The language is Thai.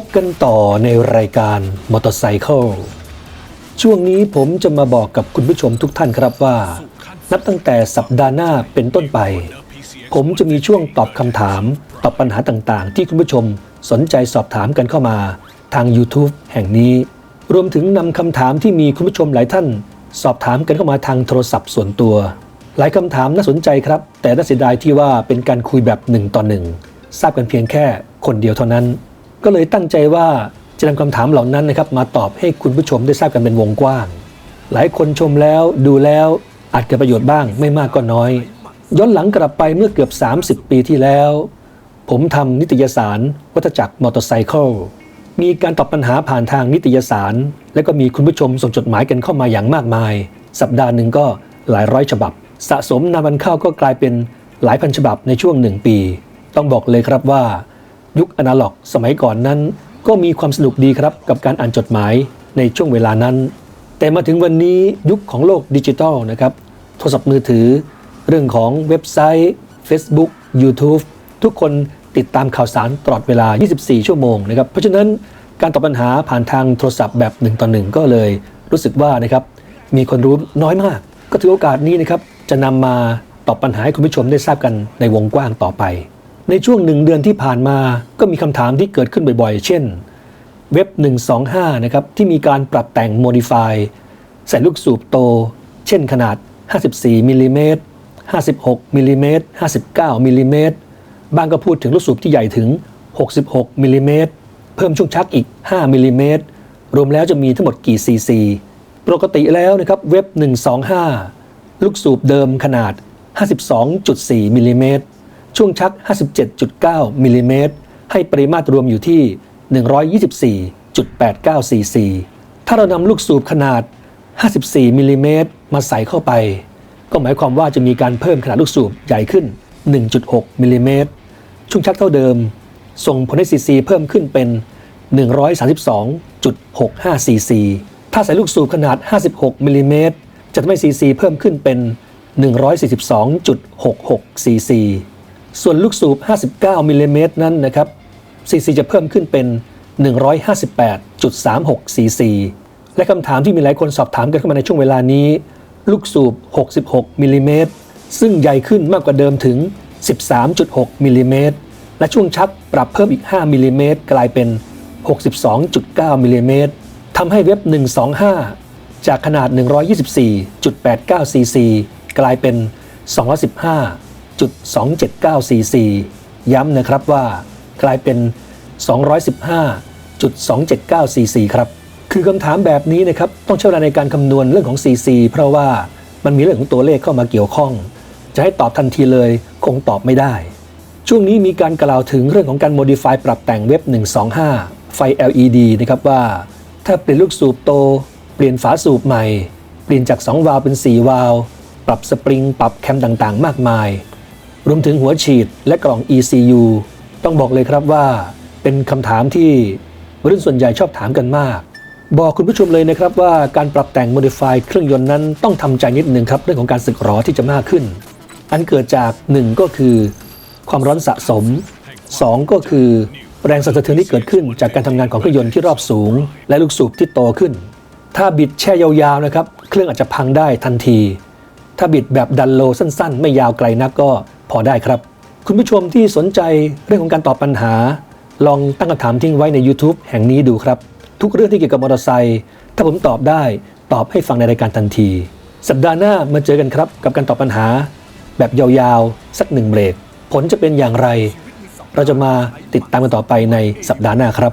พบกันต่อในรายการมอเตอร์ไซค์ช่วงนี้ผมจะมาบอกกับคุณผู้ชมทุกท่านครับว่า นับตั้งแต่สัปดาห์หน้าเป็นต้นไป ผมจะมีช่วงตอบคำถาม ตอบปัญหาต่างๆ ที่คุณผู้ชมสนใจสอบถามกันเข้ามาทาง YouTube แห่งนี้ รวมถึงนำคำถามที่มีคุณผู้ชมหลายท่าน สอบถามกันเข้ามาทางโทรศัพท์ส่วนตัว หลายคำถามน่าสนใจครับ แต่น่าเสียดายที่ว่าเป็นการคุยแบบหนึ่งต่อหนึ่งทราบกันเพียงแค่คนเดียวเท่านั้น ก็เลยตั้งใจว่าจะนำคำถามเหล่านั้นนะครับมาตอบให้คุณผู้ชมได้ทราบกันเป็นวงกว้าง หลายคนชมแล้วดูแล้วอาจเกิดประโยชน์บ้าง ไม่มากก็น้อย ย้อนหลังกลับไปเมื่อเกือบ 30 ปีที่แล้ว ผมทำนิตยสาร วัฏจักรมอเตอร์ไซค์มีการตอบปัญหาผ่านทางนิตยสาร และก็มีคุณผู้ชมส่งจดหมายกันเข้ามาอย่างมากมาย สัปดาห์หนึ่งก็หลายร้อยฉบับ สะสมนานวันเข้าก็กลายเป็นหลายพันฉบับในช่วงหนึ่งปี ต้องบอกเลยครับว่า ยุคอนาล็อก สมัยก่อนนั้น ก็มีความสนุกดีครับกับการอ่านจดหมายในช่วงเวลานั้น แต่มาถึงวันนี้ยุคของโลกดิจิทัลนะครับ โทรศัพท์มือถือ เรื่องของเว็บไซต์ Facebook YouTube ทุกคนติดตามข่าวสารตลอดเวลา 24 ชั่วโมงนะครับ เพราะฉะนั้นการตอบปัญหาผ่านทางโทรศัพท์แบบหนึ่งต่อหนึ่งก็เลยรู้สึกว่านะครับมีคนรู้น้อยมาก ก็ถือโอกาสนี้นะครับจะนำมาตอบปัญหาให้คุณผู้ชมได้ทราบกันในวงกว้างต่อไป ในช่วงหนึ่งเดือนที่ผ่านมาก็มีคำถามที่เกิดขึ้นบ่อยๆ เช่น เว็บ 125 นะครับ ที่มีการปรับแต่ง modify ใส่ลูกสูบโต เช่นขนาด 54มิลลิเมตร56มิลลิเมตร59มิลลิเมตรบางก็พูดถึงลูกสูบที่ใหญ่ถึง 66มิลลิเมตรเพิ่มช่วงชักอีก 5มิลลิเมตรรวมแล้วจะมีทั้งหมดกี่ซีซีปกติแล้วนะครับเว็บ 125 ลูกสูบเดิมขนาด 52.4มิลลิเมตร ช่วงชัก 57.9มิลลิเมตรให้ปริมาตรรวมอยู่ที่ 124.89ซีซี ถ้าเรานำลูกสูบขนาด 54มิลลิเมตรมาใส่เข้าไป ก็หมายความว่าจะมีการเพิ่มขนาดลูกสูบใหญ่ขึ้น 1.6มิลลิเมตรช่วงชักเท่าเดิม ส่งผลให้ซีซีเพิ่มขึ้นเป็น 132.65ซีซี ถ้าใส่ลูกสูบขนาด 56มิลลิเมตรจะทำให้ซีซีเพิ่มขึ้นเป็น 142.66ซีซี ส่วนลูกสูบ 59มิลลิเมตรนั้นนะครับซีซีจะเพิ่มขึ้นเป็น 158.36ซีและคำถามที่มีหลายคนสอบถามกันเข้ามาในช่วงเวลานี้ ลูกสูบ 66มิลลิเมตรซึ่งใหญ่ขึ้นมากกว่าเดิมถึง 13.6มิลลิเมตรและช่วงชักปรับเพิ่มอีก 5มิลลิเมตรกลายเป็น 62.9มิลลิเมตรทำให้เว็บ 125 จากขนาด 124.89ซีซีกลายเป็น 215 215.279cc ย้ำนะครับว่ากลายเป็น 215.279cc ครับ คือคำถามแบบนี้นะครับต้องใช้เวลาในการคำนวณเรื่องของ cc เพราะว่ามันมีเรื่องของตัวเลขเข้ามาเกี่ยวข้อง จะให้ตอบทันทีเลยคงตอบไม่ได้ ช่วงนี้มีการกล่าวถึงเรื่องของการ modify ปรับแต่งเว็บ 125 ไฟ LED นะครับว่า ถ้าเปลี่ยนลูกสูบโต เปลี่ยนฝาสูบใหม่ เปลี่ยนจาก 2 วาล์วเป็น 4 วาล์วปรับสปริง ปรับแคมต่างๆ มากมาย รวมถึงหัวฉีดและกล่อง ECU ต้องบอกเลยครับว่าเป็นคำถามที่รุ่นส่วนใหญ่ชอบถามกันมาก บอกคุณผู้ชมเลยนะครับว่าการปรับแต่ง modify เครื่องยนต์นั้นต้องทำใจนิดหนึ่งครับเรื่องของการสึกหรอที่จะมากขึ้น อันเกิดจาก 1 ก็คือ ความร้อนสะสม 2 ก็คือแรงสั่นสะเทือนที่เกิดขึ้นจากการทำงานของเครื่องยนต์ที่รอบสูง และลูกสูบที่โตขึ้น ถ้าบิดแช่ยาวๆนะครับเครื่องอาจจะพังได้ทันที ถ้าบิดแบบดันโลสั้น ๆ ไม่ยาวไกลนักก็ อได้ครับ คุณผู้ชมที่สนใจเรื่องของการตอบปัญหา ลองตั้งคำถามทิ้งไว้ใน YouTube แห่งนี้ดูครับ ทุกเรื่องที่เกี่ยวกับมอเตอร์ไซค์ถ้าผมตอบได้ตอบให้ฟังในรายการทันที สัปดาห์หน้ามาเจอกันครับ กับการตอบปัญหา แบบยาวๆ สักหนึ่งเบรก ผลจะเป็นอย่างไร เราจะมาติดตามกันต่อไปในสัปดาห์หน้าครับ